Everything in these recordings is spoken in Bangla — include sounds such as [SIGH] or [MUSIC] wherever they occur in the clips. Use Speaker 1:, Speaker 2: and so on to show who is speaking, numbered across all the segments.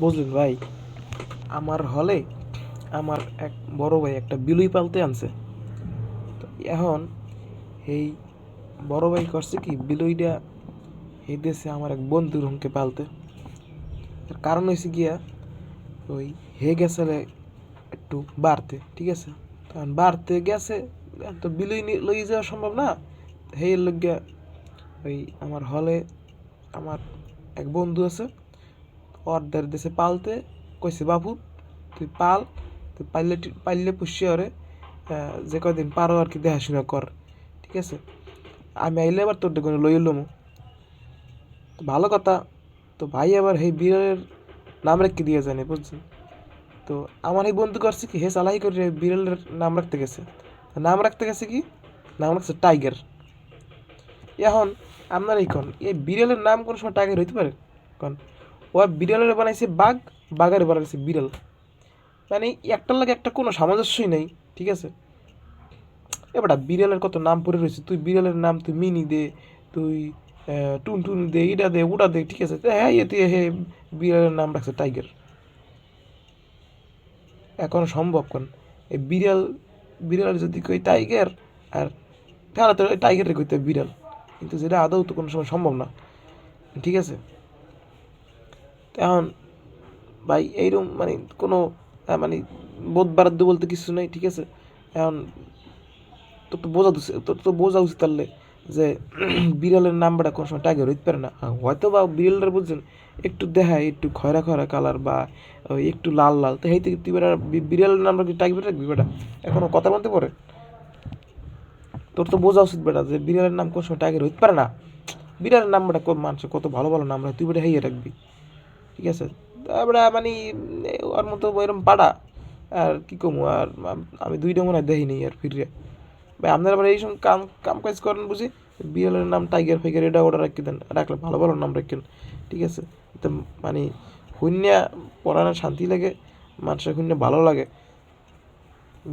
Speaker 1: বুঝলেন ভাই, আমার হলে আমার এক বড় ভাই একটা বিলুই পালতে আনছে। তো এখন এই বড় ভাই করছে কি, বিলুইটা এই দেশে আমার এক বন্ধুর হুমকে পালতে। এর কারণ হয়েছে গিয়া ওই হে গেছে একটু বাড়তে, ঠিক আছে? তখন বাড়তে গেছে, তো বিলুই নি- লই যাওয়া সম্ভব না। হে লইয়া ওই আমার হলে আমার এক বন্ধু আছে অর্ধের দেশে পালতে, কইছে, বাবু, তুই পাল, তুই পাইলে পাইলে পুষিয়ে ওরে যে কয়দিন পারো আর কি দেখাশোনা কর, ঠিক আছে? আমি আইলে এবার তোর দেখুন লই এলাম তো ভালো কথা, তো ভাই আবার সেই বিড়ালের নাম রেখে দিয়ে জানে, বুঝছেন? তো আমার এই বন্ধু করছে কি, হে চালাই করে বিড়ালের নাম রাখতে গেছে। নাম রাখতে গেছে কি, নাম রাখছে টাইগার। এখন আপনার এই কন, এই বিড়ালের নাম কোনো সময় টাইগার হইতে পারে? কন? ও বিড়ালের বানাইছে বাঘ বাঘের বানাইছে বিড়াল। মানে একটার লাগে একটা কোনো সামঞ্জস্যই নেই ঠিক আছে? এবার বিড়ালের কত নাম পড়ে রয়েছে? তুই বিড়ালের নাম তুই মিনি দে তুই আহ, টুনটুন দে ইটা দে ওটা দে ঠিক আছে? হ্যাঁ এতে হে বিড়ালের নাম রাখছে টাইগার। এখন সম্ভব কোন? এই বিড়াল বিড়াল যদি কই টাইগার আর তাহলে তো টাইগারে কইতে বিড়াল। কিন্তু যেটা আদৌ তো কোনো সময় সম্ভব না ঠিক আছে? এখন ভাই এইরকম মানে কোনো মানে বোধ বারাদ্য বলতে কিছু নেই ঠিক আছে? এখন তোর তো বোঝা তোর তো বোঝা উচিত তাহলে যে [CLEARS THROAT] বিড়ালের নামটা কোনো সময় টাইগার হইতে পারে না। হ্যাঁ, হয়তো বা বিড়ালটা বুঝছেন একটু দেখায় একটু খয়রা খয়রা কালার বা একটু লাল লাল তো হেইতে তুই বেটা বিড়ালের নামটা কি টাইগার রাখবি বেটা? এখনও কথা বলতে পারে? তোর তো বোঝা উচিত বেটা যে বিড়ালের নাম কোনো সময় টাইগার হইতে পারে না। বিড়ালের নাম বেটা কত মানুষের কত ভালো ভালো নাম রাখে তুই বেটা হেয়ে রাখবি। ঠিক আছে? তারপরে মানে ওর মতো এরকম পাড়া। আর কি কমু, আর আমি দুইটা মনে হয় দেখিনি আর ফিরে। ভাই, আপনারা আবার এইসব কাম কাম কাজ করেন বুঝি? বিড়ালের নাম টাইগার ফাইগার এটা ওটা রাখি দেন, রাখলে ভালো ভালো নাম রাখেন, ঠিক আছে? তো মানে শূন্য পড়ানো শান্তি লাগে মানুষের শূন্য ভালো লাগে।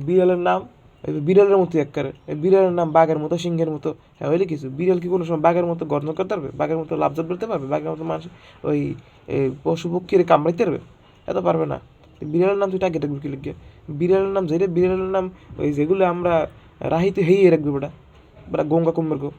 Speaker 1: বিড়ালের নাম এই বিড়ালের মতো একবারে এই বিড়ালের নাম বাঘের মতো, সিংহের মতো। হ্যাঁ হইলে কিছু। বিড়াল কি কোনো সময় বাঘের মতো গর্জন করতে পারবে? বাঘের মতো লাভজাত বলতে পারবে? বাঘের মতো মানুষ ওই পশু পক্ষীর কামড়াইতে পারবে? এত পারবে না। বিড়ালের নাম তুই টাকে রাখবি কি লিখে বিড়ালের নাম যেটা বিড়ালের নাম ওই যেগুলো আমরা রাহিতে হেইয়ে রাখবি বেটা বেটা গঙ্গা কুম্বর গো।